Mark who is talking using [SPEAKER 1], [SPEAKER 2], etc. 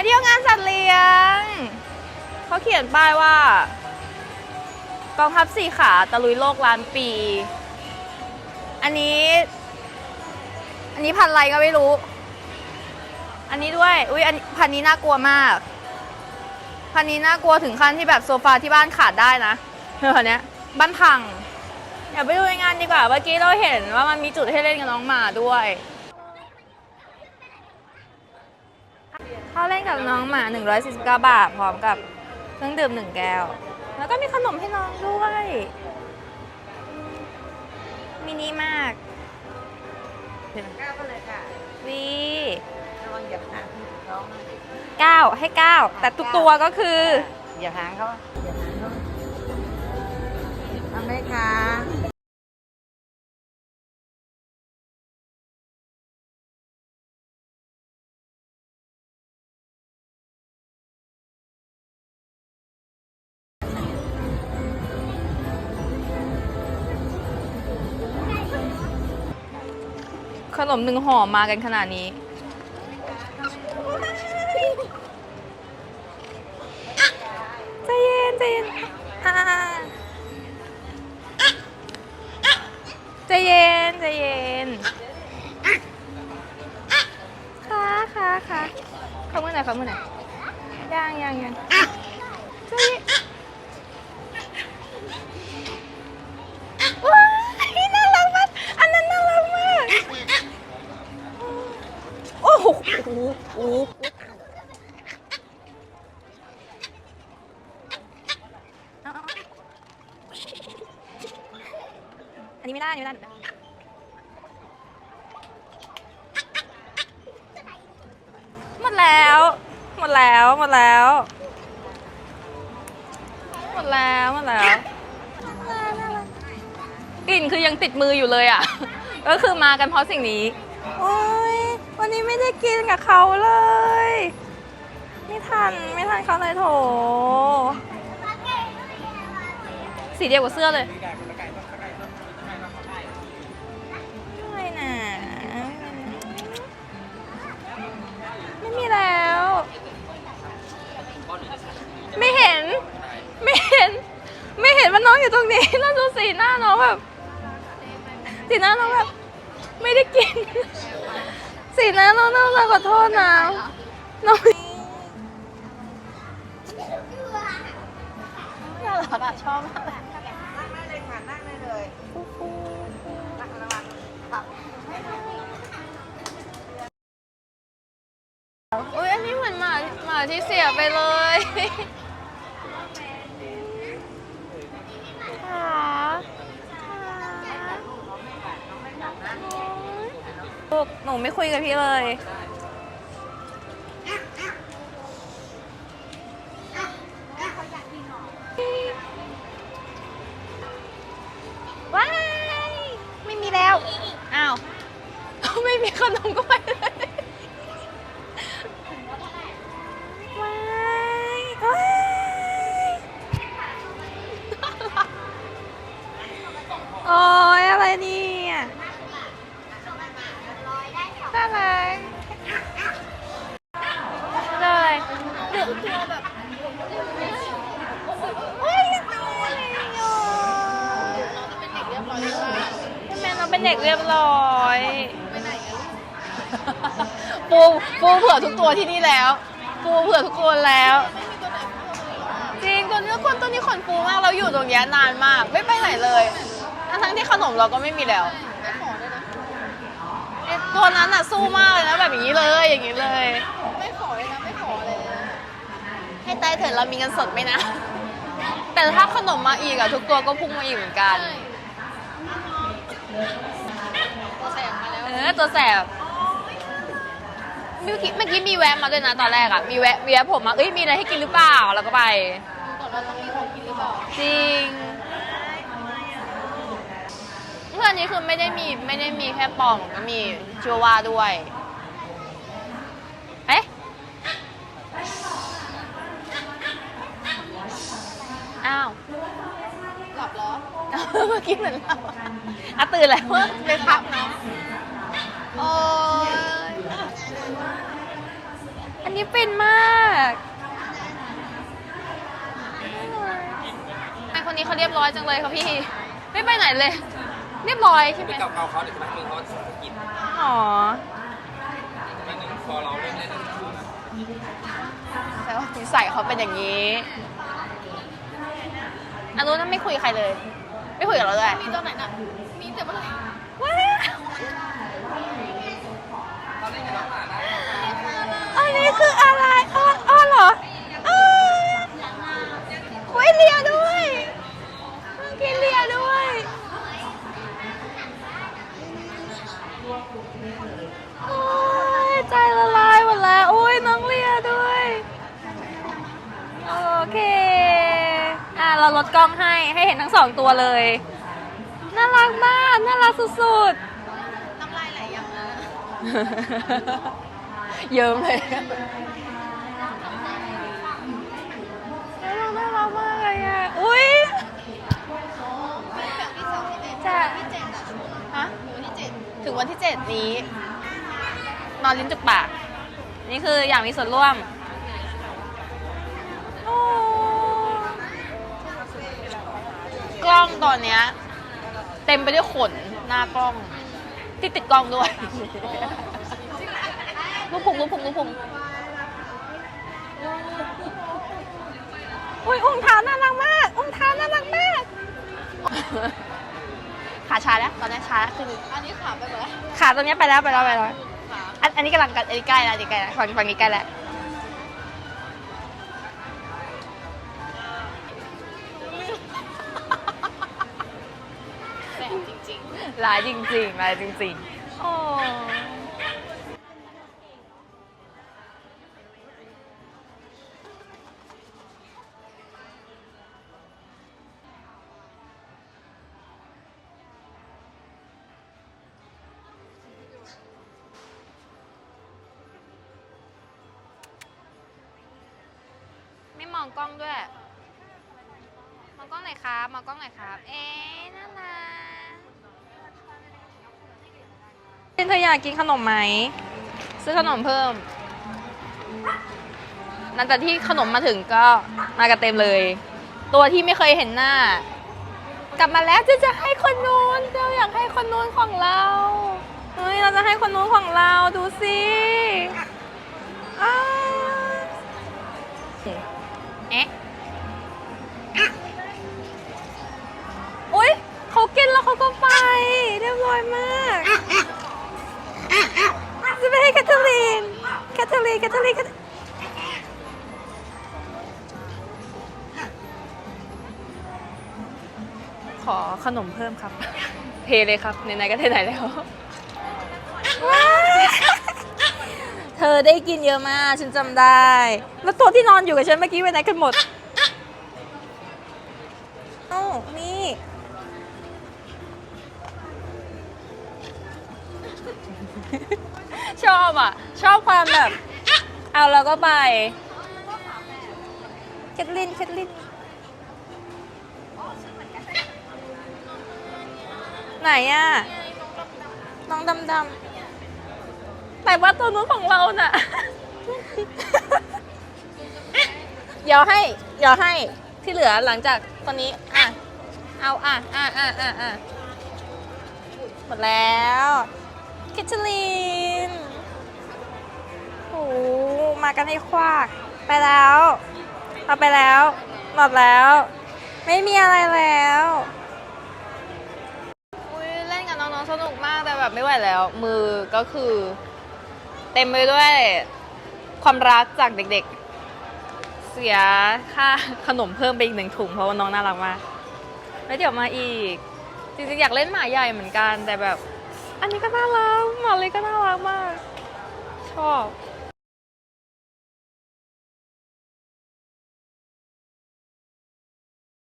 [SPEAKER 1] มาเที่ยวงานสัตว์เลี้ยง เขาเขียนป้ายว่า กองทัพสี่ขาตะลุยโลกล้านปี อันนี้ อันนี้พันอะไรก็ไม่รู้ อันนี้ด้วย อุ้ยอันพันนี้น่ากลัวมาก พันนี้น่ากลัวถึงขั้นที่แบบโซฟาที่บ้านขาดได้นะเออเนี้ยบ้านพังเดี๋ยวไปดูในงานดีกว่า เมื่อกี้เราเห็นว่ามันมีจุดให้เล่นกับน้องหมาด้วย ข้าเล่นกับน้องหมา 149 บาท พร้อมกับเครื่องดื่มหนึ่งแก้ว แล้วก็มีขนมให้น้องด้วย มินิมาก
[SPEAKER 2] ก้าวก็เลยค่ะ
[SPEAKER 1] วี
[SPEAKER 2] ระวังเหยียบหางน้อง
[SPEAKER 1] เก้าให้เก้าแต่ทุกตัวก็คือ
[SPEAKER 2] เหยียบหางเขาเหยียบหางเขาทำไหมคะ
[SPEAKER 1] ขนมหนึ่งห่อมากันขนาดนี้ ใจเย็นใจเย็นอ่าใจเย็นใจเย็นขาขาขาเข้ามือหน่อยเข้ามือหน่อยยังยังยังใจเย็น อันนี้ไม่ได้อันนี้ไม่ได้หมดแล้ว หมดแล้ว หมดแล้ว หมดแล้ว หมดแล้ว กลิ่นคือยังติดมืออยู่เลยอะ ก็คือมากันเพราะสิ่งนี้โอ้ วันนี้ไม่ได้กินกับเขาเลย ไม่ทันไม่ทันเขาเลยโถ สีเดียวกับเสื้อเลยไม่นะไม่มีแล้ว ไม่เห็น ไม่เห็น ไม่เห็นว่าน้องอยู่ตรงนี้แล้วดูสีหน้าน้องแบบสีหน้าน้องแบบ ไม่ได้กิน สีหน้าน้องน้องขอโทษนะน้องน่ารักอะชอบมาก
[SPEAKER 2] นั่งได้เลยค่ะนั่งได้เลยนั่งระวังครับ
[SPEAKER 1] อุ้ยอันนี้เหมือนหมาหมาที่เสียไปเลยขา ลูกหนูไม่คุยกับพี่เลย เราเป็นเด็กเรียบร้อยปูปูเผื่อทุกตัวที่นี่แล้ว ปูเผื่อทุกคนแล้ว จริงตัวนี้คนตัวนี้ขนฟูมากเราอยู่ตรงเนี้ยนานมาก ไม่ไปไหนเลย ทั้งทั้งๆที่ขนมเราก็ไม่มีแล้วไอ้ตัวนั้นอะสู้มากเลยนะแบบอย่างนี้เลยอย่างนี้เลย
[SPEAKER 2] ไม่ขอเลยนะไม่ขอเลย
[SPEAKER 1] ให้ตายเถิดเรามีเงินสดไหมนะ แต่ถ้าขนมมาอีกอะทุกตัวก็พุ่งมาอีกเหมือนกัน
[SPEAKER 2] ตัวแสบมาแล้ว
[SPEAKER 1] เออตัวแสบเมื่อกี้เมื่อกี้มีแวะมาด้วยนะตอนแรกอะมีแวะแวะผมมาเอ้ยมีอะไรให้กินหรือเปล่าแล้วก็ไป
[SPEAKER 2] ก่อนเราต้องมีของกินหรือเปล่า
[SPEAKER 1] จริงเพื่อนนี้คือไม่ได้มีไม่ได้มีแค่ปอมก็มีชัวว่าด้วย มื่อกี้เหมือนเราอะตื่นแล้วไปพับนะโอ้ยอันนี้เป็นมากไอคนนี้เขาเรียบร้อยจังเลยค่ะพี่ ไม่ไปไหนเลย เรียบร้อยใช่ไหม
[SPEAKER 3] ไปกับเขาเขาเดี๋ยวแป๊บนึงเขาจกิน
[SPEAKER 1] อ๋อ
[SPEAKER 3] แล่นเล่น
[SPEAKER 1] แล้วนิสัยเขาเป็นอย่างนี้อันนู้นไม่คุยใครเลย ไม่คุยกับเราด้วย
[SPEAKER 2] มีตัวไหนน่ะมีแต่เมื่อไหร่
[SPEAKER 1] ว้าวอันนี้คืออะไรอ้ออ้อเหรออ้าวไว้เลียด้วยเมื่อกี้เลียด้วย โอ้ ให้ให้เห็นทั้งสองตัวเลย น่ารักมากน่ารักสุด
[SPEAKER 2] น้ำลายไหลยังนะ
[SPEAKER 1] ๆ เยิ้มเลยน่ารักน่ารักมากเลยอะอุ้ย
[SPEAKER 2] แบบที่สองที่เจ็ด
[SPEAKER 1] จ้ะ
[SPEAKER 2] ที่เจ็ดอะ
[SPEAKER 1] ฮะ
[SPEAKER 2] วันที่เจ็ด
[SPEAKER 1] ถึงวันที่เจ็ดนี้ นอนลิ้นจุกปาก นี่คืออยากมีส่วนร่วม กล้องตอนเนี้ยเต็มไปด้วยขนหน้ากล้อง ที่ติดกล้องด้วย ลูกพุงลูกพุงลูกพุงอุ้ยอุ้งเท้าน่ารักมาก อุ้งเท้าน่ารักมาก ขาชาแล้วตอนนี้ชาแล้วคือ
[SPEAKER 2] อันนี้ขาไปไหม
[SPEAKER 1] ขาตรงเนี้ยไปแล้วไปแล้วไปแล้ว
[SPEAKER 2] ขา
[SPEAKER 1] อันอันนี้กำลังกันอันนี้ใกล้แล้วอันนี้ใกล้แล้วฝั่งฝั่งนี้ใกล้แล้ว
[SPEAKER 2] จริง
[SPEAKER 1] ลายจริงๆลายจริงๆโอ้ไม่มองกล้องด้วย มองกล้องหน่อยครับ มองกล้องหน่อยครับ เอ๊ะน่ารัก เธออยากกินขนมไหม ซื้อขนมเพิ่ม หลังจากที่ขนมมาถึงก็มากันเต็มเลย ตัวที่ไม่เคยเห็นหน้า กลับมาแล้วจะจะให้คนนู้นเราอยากให้คนนู้นของเราเฮ้ยเราจะให้คนนู้นของเราดูสิอเอ๊ะอุ้ยเขากินแล้วเขาก็ไป เรียบร้อยมาก จะไปให้แคทเธอรีนแคทเธอรีนแคทเธอรีนแคทขอขนมเพิ่มครับ เทเลยครับไหนๆก็ไหนๆแล้ว เธอได้กินเยอะมาก ฉันจำได้ แล้วตัวที่นอนอยู่กับฉันเมื่อกี้ไปไหนกันหมด ชอบอะ ชอบความแบบ เอาแล้วก็ไปเคทลินเคทลินไหนอะ น้องดำดำแต่ว่าตัวนู้นของเราน่ะ เดี๋ยวให้ เดี๋ยวให้ที่เหลือหลังจากตอนนี้ อะ เอาอะ อะอะอะอะหมดแล้ว คทลินโอ้โหมากันให้ควักไปแล้วเอาไปแล้วหมดแล้ว ไม่มีอะไรแล้วอุ้ยเล่นกับน้องๆสนุกมากแต่แบบไม่ไหวแล้ว มือก็คือ เต็มไปด้วยความรักจากเด็กๆ เสียค่าขนมเพิ่มไปอีกหนึ่งถุงเพราะว่าน้องน่ารักมากแล้วเดี๋ยวมาอีกจริงๆอยากเล่นหมาใหญ่เหมือนกันแต่แบบ อันนี้ก็น่ารักหมาเลยก็น่ารักมาก ชอบ